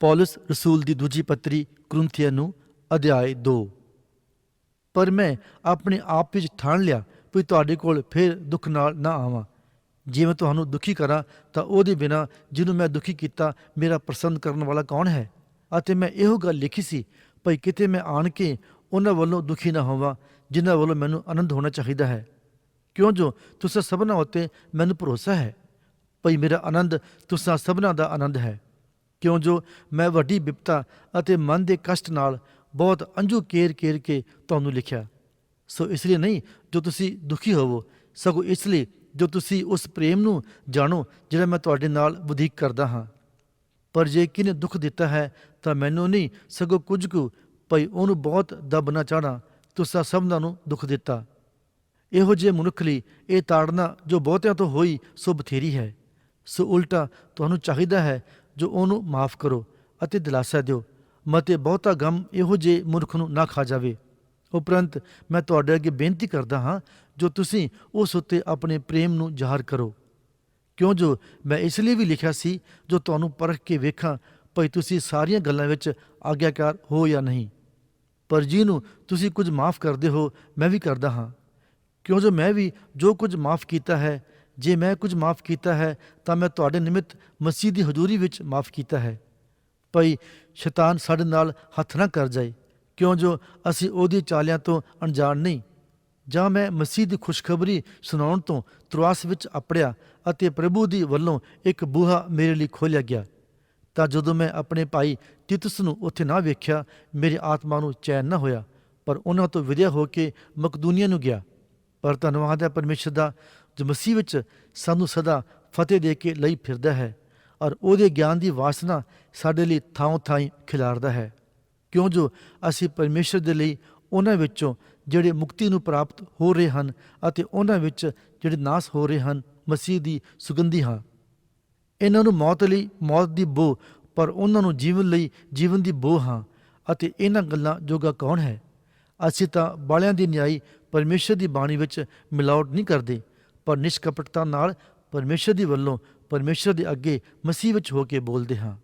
ਪੌਲਸ ਰਸੂਲ ਦੀ ਦੂਜੀ ਪੱਤਰੀ ਕੁਰਿੰਥੀਆਂ ਨੂੰ ਅਧਿਆਇ 2 ਪਰ ਮੈਂ ਆਪਣੇ ਆਪ ਵਿੱਚ ਠਾਣ ਲਿਆ ਵੀ ਤੁਹਾਡੇ ਕੋਲ ਫਿਰ ਦੁੱਖ ਨਾਲ ਨਾ ਆਵਾਂ ਜੇ ਮੈਂ ਤੁਹਾਨੂੰ ਦੁਖੀ ਕਰਾਂ ਤਾਂ ਉਹਦੇ ਬਿਨਾ ਜਿਹਨੂੰ ਮੈਂ ਦੁਖੀ ਕੀਤਾ ਮੇਰਾ ਪਸੰਦ ਕਰਨ ਵਾਲਾ ਕੌਣ ਹੈ ਅਤੇ ਮੈਂ ਇਹੋ ਗੱਲ ਲਿਖੀ ਸੀ ਭਈ ਕਿਤੇ ਮੈਂ ਆਣ ਕੇ ਉਹਨਾਂ ਵੱਲੋਂ ਦੁਖੀ ਨਾ ਹੋਵਾਂ ਜਿਨ੍ਹਾਂ ਵੱਲੋਂ ਮੈਨੂੰ ਆਨੰਦ ਹੋਣਾ ਚਾਹੀਦਾ ਹੈ ਕਿਉਂ ਜੋ ਤੁਸੀਂ ਸਭਨਾਂ ਉੱਤੇ ਮੈਨੂੰ ਭਰੋਸਾ ਹੈ ਭਈ ਮੇਰਾ ਆਨੰਦ ਤੁਸਾਂ ਸਭਨਾਂ ਦਾ ਆਨੰਦ ਹੈ ਕਿਉਂ ਜੋ ਮੈਂ ਵੱਡੀ ਵਿਪਤਾ ਅਤੇ ਮਨ ਦੇ ਕਸ਼ਟ ਨਾਲ ਬਹੁਤ ਅੰਜੂ ਕੇਰ ਕੇਰ ਕੇ ਤੁਹਾਨੂੰ ਲਿਖਿਆ। ਸੋ ਇਸ ਲਈ ਨਹੀਂ, ਜੋ ਤੁਸੀਂ ਦੁਖੀ ਹੋਵੋ, ਸਗੋਂ ਇਸ ਲਈ ਜੋ ਤੁਸੀਂ ਉਸ ਪ੍ਰੇਮ ਨੂੰ ਜਾਣੋ, ਜਿਹੜਾ ਮੈਂ ਤੁਹਾਡੇ ਨਾਲ ਵਧੀਕ ਕਰਦਾ ਹਾਂ। ਪਰ ਜੇ ਕਿਨੇ ਦੁੱਖ ਦਿੱਤਾ ਹੈ, ਤਾਂ ਮੈਨੂੰ ਨਹੀਂ, ਸਗੋਂ ਕੁਝ ਕੁ, ਭਈ ਉਹਨੂੰ ਬਹੁਤ ਦੱਬਣਾ ਚਾਹਣਾ, ਤੁਸਾਂ ਸਭਨਾਂ ਨੂੰ ਦੁੱਖ ਦਿੱਤਾ। ਇਹੋ ਜਿਹੇ ਮਨੁੱਖ ਲਈ ਇਹ ਤਾੜਨਾ ਜੋ ਬਹੁਤਿਆਂ ਤੋਂ ਹੋਈ, ਸੋ ਬਥੇਰੀ ਹੈ। ਸੋ ਉਲਟਾ ਤੁਹਾਨੂੰ ਚਾਹੀਦਾ ਹੈ ਜੋ ਉਹਨੂੰ ਮਾਫ ਕਰੋ ਅਤੇ ਦਿਲਾਸਾ ਦਿਓ। ਮਤੇ ਬਹੁਤਾ ਗਮ ਇਹੋ ਜਿਹੇ ਮੁਰਖ ਨੂੰ ਨਾ ਖਾ ਜਾਵੇ। ਉਪਰੰਤ ਮੈਂ ਤੁਹਾਡੇ ਅੱਗੇ ਬੇਨਤੀ ਕਰਦਾ ਹਾਂ, ਜੋ ਤੁਸੀਂ ਉਸ ਉੱਤੇ ਆਪਣੇ ਪ੍ਰੇਮ ਨੂੰ ਜ਼ਾਹਰ ਕਰੋ। ਕਿਉਂ ਜੋ ਮੈਂ ਇਸ ਲਈ ਵੀ ਲਿਖਿਆ ਸੀ, ਜੋ ਤੁਹਾਨੂੰ ਪਰਖ ਕੇ ਵੇਖਾਂ, ਭਈ ਤੁਸੀਂ ਸਾਰੀਆਂ ਗੱਲਾਂ ਵਿੱਚ ਆਗਿਆਕਾਰ ਹੋ ਜਾਂ ਨਹੀਂ। ਪਰ ਜਿਹਨੂੰ ਤੁਸੀਂ ਕੁਝ ਮਾਫ ਕਰਦੇ ਹੋ, ਮੈਂ ਵੀ ਕਰਦਾ ਹਾਂ। ਕਿਉਂ ਜੋ ਮੈਂ ਵੀ ਜੋ ਕੁਝ ਮਾਫ ਕੀਤਾ ਹੈ ਜੇ ਮੈਂ ਕੁਝ ਮਾਫ ਕੀਤਾ ਹੈ, ਤਾਂ ਮੈਂ ਤੁਹਾਡੇ ਨਿਮਿਤ ਮਸੀਹ ਦੀ ਹਜ਼ੂਰੀ ਵਿੱਚ ਮਾਫ ਕੀਤਾ ਹੈ। ਭਈ ਸ਼ੈਤਾਨ ਸਾਡੇ ਨਾਲ ਹੱਥ ਨਾ ਕਰ ਜਾਏ, ਕਿਉਂ ਜੋ ਅਸੀਂ ਉਹਦੀ ਚਾਲਿਆਂ ਤੋਂ ਅਣਜਾਣ ਨਹੀਂ? ਜਾਂ ਮੈਂ ਮਸੀਹ ਦੀ ਖੁਸ਼ਖਬਰੀ ਸੁਣਾਉਣ ਤੋਂ ਤ੍ਰਵਾਸ ਵਿੱਚ ਆਪੜਿਆ ਅਤੇ ਪ੍ਰਭੂ ਦੀ ਵੱਲੋਂ ਇੱਕ ਬੂਹਾ ਮੇਰੇ ਲਈ ਖੋਲ੍ਹਿਆ ਗਿਆ? ਤਾਂ ਜਦੋਂ ਮੈਂ ਆਪਣੇ ਭਾਈ ਤਿਤਸ ਨੂੰ ਉੱਥੇ ਨਾ ਵੇਖਿਆ, ਮੇਰੀ ਆਤਮਾ ਨੂੰ ਚੈਨ ਨਾ ਹੋਇਆ, ਪਰ ਉਹਨਾਂ ਤੋਂ ਵਿਦਿਆ ਹੋ ਕੇ ਮਕਦੂਨੀਆ ਨੂੰ ਗਿਆ। ਪਰ ਧੰਨਵਾਦ ਹੈ ਪਰਮੇਸ਼ਰ ਦਾ ਜੋ ਮਸੀਹ ਵਿੱਚ ਸਾਨੂੰ ਸਦਾ ਫਤਿਹ ਦੇ ਕੇ ਲਈ ਫਿਰਦਾ ਹੈ ਔਰ ਉਹਦੇ ਗਿਆਨ ਦੀ ਵਾਸਨਾ ਸਾਡੇ ਲਈ ਥਾਂ ਥਾਂ ਖਿਲਾਰਦਾ ਹੈ। ਕਿਉਂ ਜੋ ਅਸੀਂ ਪਰਮੇਸ਼ਰ ਦੇ ਲਈ ਉਹਨਾਂ ਵਿੱਚੋਂ ਜਿਹੜੇ ਮੁਕਤੀ ਨੂੰ ਪ੍ਰਾਪਤ ਹੋ ਰਹੇ ਹਨ ਅਤੇ ਉਹਨਾਂ ਵਿੱਚ ਜਿਹੜੇ ਨਾਸ ਹੋ ਰਹੇ ਹਨ, ਮਸੀਹ ਦੀ ਸੁਗੰਧੀ ਹਾਂ। ਇਹਨਾਂ ਨੂੰ ਮੌਤ ਲਈ ਮੌਤ ਦੀ ਬੋ ਪਰ ਉਹਨਾਂ ਨੂੰ ਜੀਵਨ ਲਈ ਜੀਵਨ ਦੀ ਬੋ ਹਾਂ ਅਤੇ ਇਹਨਾਂ ਗੱਲਾਂ ਜੋਗਾ ਕੌਣ ਹੈ? ਅਸੀਂ ਤਾਂ ਬਾਲਿਆਂ ਦੀ ਨਿਆਈ ਪਰਮੇਸ਼ਰ ਦੀ ਬਾਣੀ ਵਿੱਚ ਮਿਲਾਵਟ ਨਹੀਂ ਕਰਦੇ। ਪਰ ਨਿਸ਼ਕਪਟਤਾ ਨਾਲ ਪਰਮੇਸ਼ਰ ਦੀ ਵੱਲੋਂ ਪਰਮੇਸ਼ਰ ਦੇ ਅੱਗੇ ਮਸੀਹ ਵਿੱਚ ਹੋ ਕੇ ਬੋਲਦੇ ਹਾਂ।